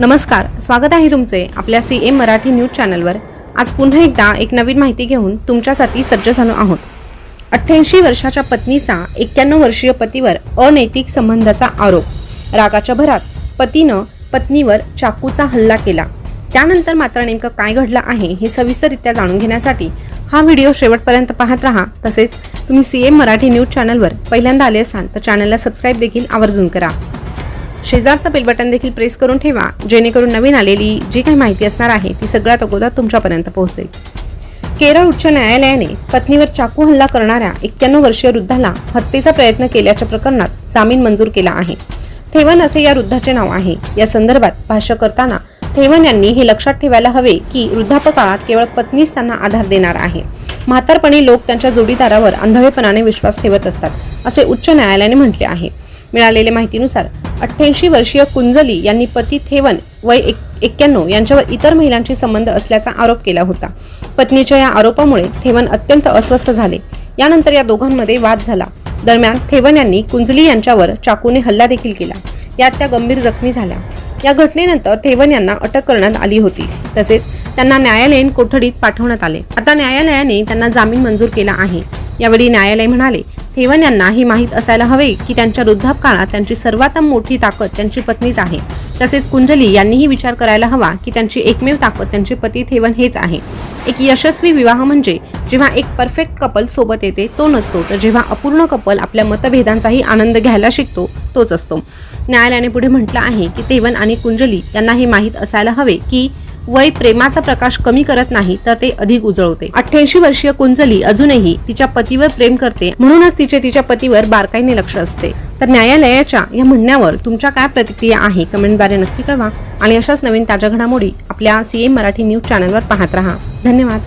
नमस्कार स्वागत आहे तुमचे आपल्या सी एम मराठी न्यूज चॅनलवर. आज पुन्हा एकदा एक नवीन माहिती घेऊन तुमच्यासाठी सज्ज झालो आहोत. अठ्ठ्याऐंशी वर्षाच्या पत्नीचा एक्क्याण्णव वर्षीय पतीवर अनैतिक संबंधाचा आरोप. रागाच्या भरात पतीनं पत्नीवर चाकूचा हल्ला केला. त्यानंतर मात्र नेमकं काय घडलं आहे हे सविस्तररित्या जाणून घेण्यासाठी हा व्हिडिओ शेवटपर्यंत पाहत राहा. तसेच तुम्ही सी एम मराठी न्यूज चॅनलवर पहिल्यांदा आले असाल तर चॅनलला सबस्क्राईब देखील आवर्जून करा. शेजारचं बेल बटन देखील प्रेस करून ठेवा. जेणेकरून नवीन आलेली जी काही माहिती असणार आहे ती सगळ्यात अगोदर तुमच्यापर्यंत पोहोचेल. केरळ उच्च न्यायालयाने पत्नीवर चाकू हल्ला करणाऱ्या एक्क्याण्णव वर्षीय वृद्धाला हत्येचा प्रयत्न केल्याच्या प्रकरणात जामीन मंजूर केला आहे. थेवन असे या वृद्धाचे नाव आहे. या संदर्भात भाष्य करताना थेवन यांनी हे लक्षात ठेवायला हवे की वृद्धापकाळात केवळ पत्नीच त्यांना आधार देणार आहे. म्हातारपणी लोक त्यांच्या जोडीदारावर अंधळेपणाने विश्वास ठेवत असतात असे उच्च न्यायालयाने म्हटले आहे. मिळालेल्या माहितीनुसार अठ्ठ्याऐंशी वर्षीय कुंजली यांनी पती थेवन वय एक एक्क्याण्णव यांच्यावर इतर महिलांशी संबंध असल्याचा आरोप केला होता. पत्नीच्या या आरोपामुळे थेवन अत्यंत अस्वस्थ झाले. यानंतर या दोघांमध्ये वाद झाला. दरम्यान थेवन यांनी कुंजली यांच्यावर चाकूने हल्ला देखील केला. यात त्या गंभीर जखमी झाल्या. या घटनेनंतर थेवन यांना अटक करण्यात आली होती. तसेच त्यांना न्यायालयीन कोठडीत पाठवण्यात आले. आता न्यायालयाने त्यांना जामीन मंजूर केला आहे. यावेळी न्यायालय म्हणाले थेवन यांना ही माहीत असायला हवे की त्यांच्या वृद्धापकाळात त्यांची सर्वात मोठी ताकद त्यांची पत्नीच आहे. तसेच कुंजली यांनीही विचार करायला हवा की त्यांची एकमेव ताकद त्यांचे पती थेवन हेच आहे. एक यशस्वी विवाह म्हणजे जेव्हा एक परफेक्ट कपल सोबत येते तो नसतो. तर जेव्हा अपूर्ण कपल आपल्या मतभेदांचाही आनंद घ्यायला शिकतो तोच असतो. न्यायालयाने पुढे म्हटलं आहे की तेवन आणि कुंजली यांना हे माहीत असायला हवे की वय प्रेमाचा प्रकाश कमी करत नाही तर ते अधिक उजळवते. अठ्ठ्याऐंशी वर्षीय कुंजली अजूनही तिच्या पतीवर प्रेम करते म्हणूनच तिचे तिच्या पतीवर बारकाईने लक्ष असते. तर न्यायालयाच्या या म्हणण्यावर तुमच्या काय प्रतिक्रिया आहे? कमेंटद्वारे नक्की कळवा. आणि अशाच नवीन ताज्या घडामोडी आपल्या सीएम मराठी न्यूज चॅनलवर पाहत राहा. धन्यवाद.